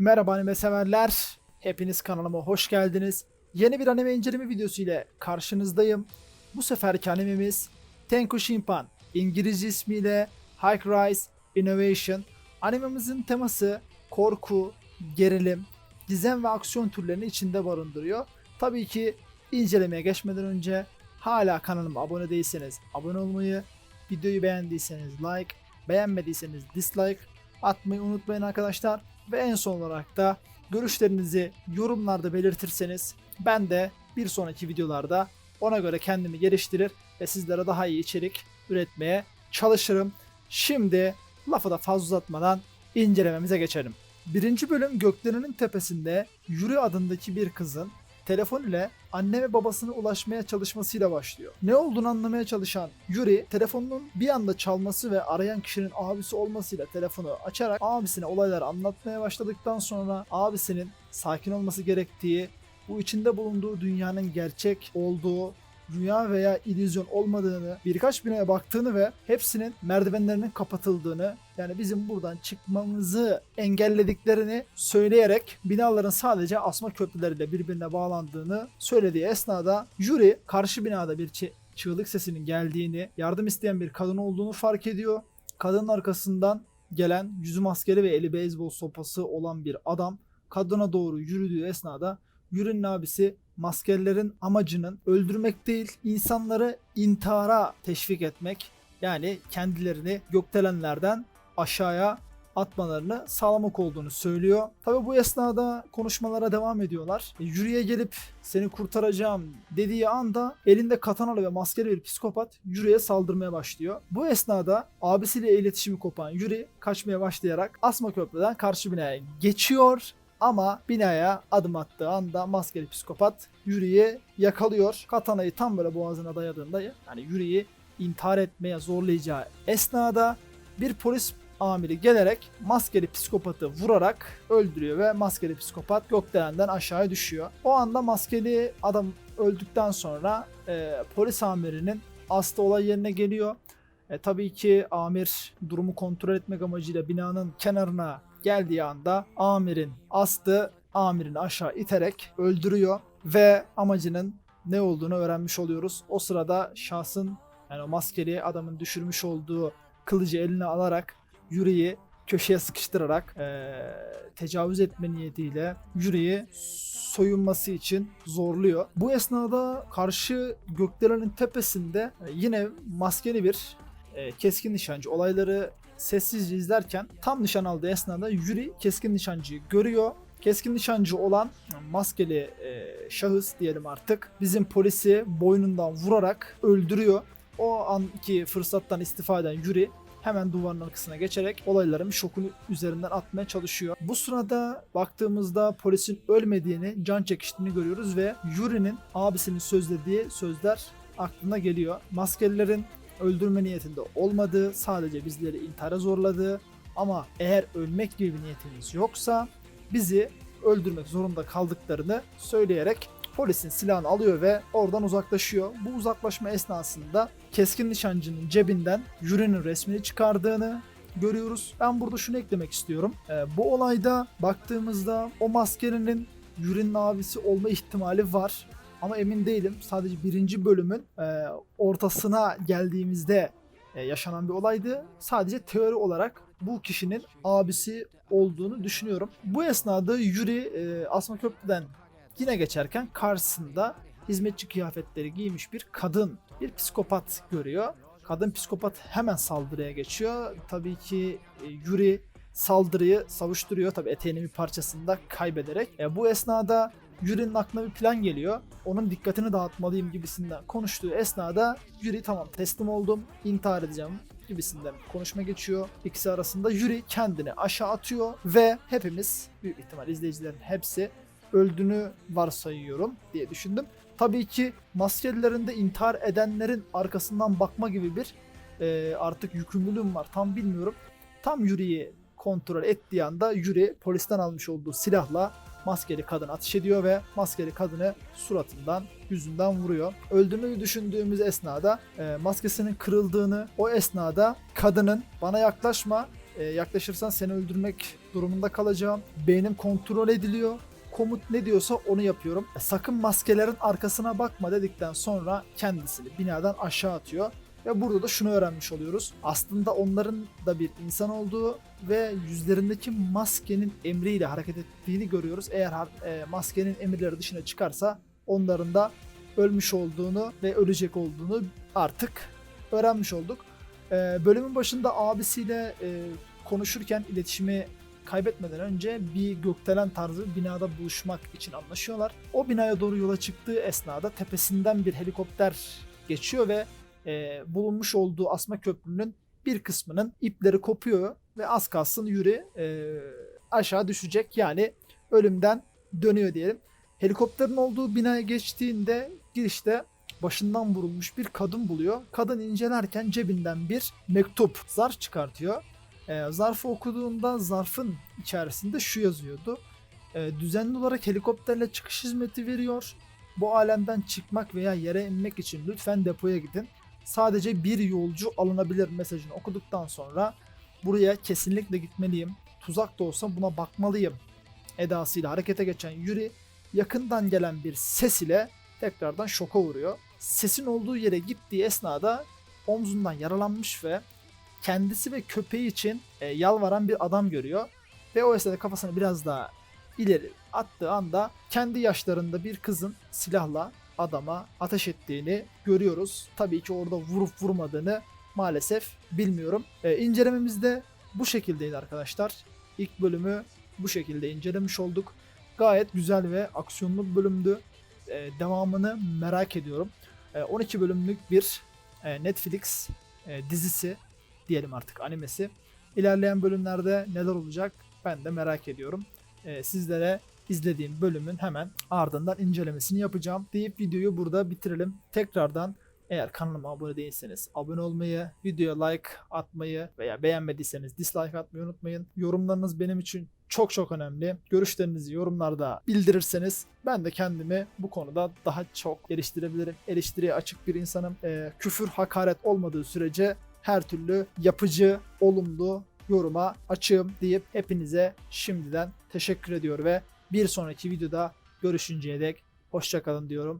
Merhaba anime severler. Hepiniz kanalıma hoş geldiniz. Yeni bir anime inceleme videosu ile karşınızdayım. Bu seferki animemiz Tenku Shinpan. İngilizce ismiyle High Rise Innovation. Animemizin teması korku, gerilim, gizem ve aksiyon türlerini içinde barındırıyor. Tabii ki incelemeye geçmeden önce hala kanalıma abone değilseniz abone olmayı, videoyu beğendiyseniz like, beğenmediyseniz dislike atmayı unutmayın arkadaşlar. Ve en son olarak da görüşlerinizi yorumlarda belirtirseniz ben de bir sonraki videolarda ona göre kendimi geliştirir ve sizlere daha iyi içerik üretmeye çalışırım. Şimdi lafı da fazla uzatmadan incelememize geçelim. Birinci bölüm göklerinin tepesinde Yuri adındaki bir kızın telefon ile anne ve babasına ulaşmaya çalışmasıyla başlıyor. Ne olduğunu anlamaya çalışan Yuri telefonunun bir anda çalması ve arayan kişinin abisi olmasıyla telefonu açarak abisine olayları anlatmaya başladıktan sonra abisinin sakin olması gerektiği, bu içinde bulunduğu dünyanın gerçek olduğu rüya veya illüzyon olmadığını, birkaç binaya baktığını ve hepsinin merdivenlerinin kapatıldığını, yani bizim buradan çıkmamızı engellediklerini söyleyerek binaların sadece asma köprüleriyle birbirine bağlandığını söylediği esnada Yuri karşı binada bir çı- çığlık sesinin geldiğini, yardım isteyen bir kadın olduğunu fark ediyor. Kadının arkasından gelen yüzü maskeli ve eli beyzbol sopası olan bir adam kadına doğru yürüdüğü esnada Yuri'nin abisi maskelilerin amacının öldürmek değil, insanları intihara teşvik etmek. Yani kendilerini gökdelenlerden aşağıya atmalarını sağlamak olduğunu söylüyor. Tabi bu esnada konuşmalara devam ediyorlar. E, gelip seni kurtaracağım dediği anda elinde katanalı ve maskeli bir psikopat Yuri'ye saldırmaya başlıyor. Bu esnada abisiyle iletişimi kopan Yuri kaçmaya başlayarak Asma Köprü'den karşı binaya geçiyor ama binaya adım attığı anda maskeli psikopat Yuri'yi yakalıyor. Katanayı tam böyle boğazına dayadığında yani Yuri'yi intihar etmeye zorlayacağı esnada bir polis amiri gelerek maskeli psikopatı vurarak öldürüyor ve maskeli psikopat gökdelenden aşağıya düşüyor. O anda maskeli adam öldükten sonra e, polis amirinin aslı olay yerine geliyor. E, tabii ki amir durumu kontrol etmek amacıyla binanın kenarına geldiği anda amirin astı amirini aşağı iterek öldürüyor ve amacının ne olduğunu öğrenmiş oluyoruz. O sırada şahsın yani o maskeli adamın düşürmüş olduğu kılıcı eline alarak Yuri'yi köşeye sıkıştırarak eee, tecavüz etme niyetiyle Yuri'yi soyunması için zorluyor. Bu esnada karşı gökdelenin tepesinde e, yine maskeli bir e, keskin nişancı olayları sessizce izlerken tam nişan aldığı esnada Yuri keskin nişancıyı görüyor. Keskin nişancı olan maskeli e, şahıs diyelim artık bizim polisi boynundan vurarak öldürüyor. O anki fırsattan istifade eden Yuri hemen duvarın arkasına geçerek olayların şokunu üzerinden atmaya çalışıyor. Bu sırada baktığımızda polisin ölmediğini, can çekiştiğini görüyoruz ve Yuri'nin abisinin sözlediği sözler aklına geliyor. Maskelilerin öldürme niyetinde olmadığı, sadece bizleri intihara zorladığı ama eğer ölmek gibi bir niyetimiz yoksa bizi öldürmek zorunda kaldıklarını söyleyerek polisin silahını alıyor ve oradan uzaklaşıyor. Bu uzaklaşma esnasında keskin nişancının cebinden Yuri'nin resmini çıkardığını görüyoruz. Ben burada şunu eklemek istiyorum. Ee, bu olayda baktığımızda o maskelinin Yuri'nin abisi olma ihtimali var. Ama emin değilim. Sadece birinci bölümün e, ortasına geldiğimizde e, yaşanan bir olaydı. Sadece teori olarak bu kişinin abisi olduğunu düşünüyorum. Bu esnada Yuri e, Asma Köprü'den yine geçerken karşısında hizmetçi kıyafetleri giymiş bir kadın, bir psikopat görüyor. Kadın psikopat hemen saldırıya geçiyor. Tabii ki e, Yuri saldırıyı savuşturuyor tabii eteğinin bir parçasını da kaybederek. E, bu esnada Yuri'nin aklına bir plan geliyor. Onun dikkatini dağıtmalıyım gibisinden konuştuğu esnada Yuri tamam teslim oldum, intihar edeceğim gibisinden konuşma geçiyor. İkisi arasında Yuri kendini aşağı atıyor ve hepimiz büyük ihtimal izleyicilerin hepsi öldüğünü varsayıyorum diye düşündüm. Tabii ki maskelilerinde intihar edenlerin arkasından bakma gibi bir e, artık yükümlülüğüm var tam bilmiyorum. Tam Yuri'yi kontrol ettiği anda Yuri polisten almış olduğu silahla maskeli kadın ateş ediyor ve maskeli kadını suratından, yüzünden vuruyor. Öldüğünü düşündüğümüz esnada e, maskesinin kırıldığını, o esnada kadının bana yaklaşma, e, yaklaşırsan seni öldürmek durumunda kalacağım. Beynim kontrol ediliyor. Komut ne diyorsa onu yapıyorum. E, Sakın maskelerin arkasına bakma dedikten sonra kendisini binadan aşağı atıyor. Ve burada da şunu öğrenmiş oluyoruz. Aslında onların da bir insan olduğu ve yüzlerindeki maskenin emriyle hareket ettiğini görüyoruz. Eğer e, maskenin emirleri dışına çıkarsa onların da ölmüş olduğunu ve ölecek olduğunu artık öğrenmiş olduk. E, bölümün başında abisiyle e, konuşurken iletişimi kaybetmeden önce bir gökdelen tarzı binada buluşmak için anlaşıyorlar. O binaya doğru yola çıktığı esnada tepesinden bir helikopter geçiyor ve e, bulunmuş olduğu asma köprünün bir kısmının ipleri kopuyor ve az kalsın Yuri e, aşağı düşecek yani ölümden dönüyor diyelim. Helikopterin olduğu binaya geçtiğinde girişte başından vurulmuş bir kadın buluyor. Kadın incelerken cebinden bir mektup, zarf çıkartıyor. E, zarfı okuduğunda zarfın içerisinde şu yazıyordu. E, düzenli olarak helikopterle çıkış hizmeti veriyor. Bu alemden çıkmak veya yere inmek için lütfen depoya gidin. Sadece bir yolcu alınabilir mesajını okuduktan sonra buraya kesinlikle gitmeliyim. Tuzak da olsa buna bakmalıyım edasıyla harekete geçen Yuri yakından gelen bir ses ile tekrardan şoka vuruyor. Sesin olduğu yere gittiği esnada omzundan yaralanmış ve kendisi ve köpeği için e, yalvaran bir adam görüyor. Ve o esnada kafasını biraz daha ileri attığı anda kendi yaşlarında bir kızın silahla adama ateş ettiğini görüyoruz. Tabii ki orada vurup vurmadığını maalesef bilmiyorum. E, incelememiz de bu şekildeydi arkadaşlar. İlk bölümü bu şekilde incelemiş olduk. Gayet güzel ve aksiyonlu bir bölümdü. E, devamını merak ediyorum. E, 12 bölümlük bir e, Netflix e, dizisi diyelim artık animesi. İlerleyen bölümlerde neler olacak ben de merak ediyorum. E, sizlere izlediğim bölümün hemen ardından incelemesini yapacağım deyip videoyu burada bitirelim. Tekrardan eğer kanalıma abone değilseniz abone olmayı, videoya like atmayı veya beğenmediyseniz dislike atmayı unutmayın. Yorumlarınız benim için çok çok önemli. Görüşlerinizi yorumlarda bildirirseniz ben de kendimi bu konuda daha çok geliştirebilirim. Eleştiriye açık bir insanım. Ee, küfür, hakaret olmadığı sürece her türlü yapıcı, olumlu yoruma açığım deyip hepinize şimdiden teşekkür ediyor ve bir sonraki videoda görüşünceye dek hoşçakalın diyorum.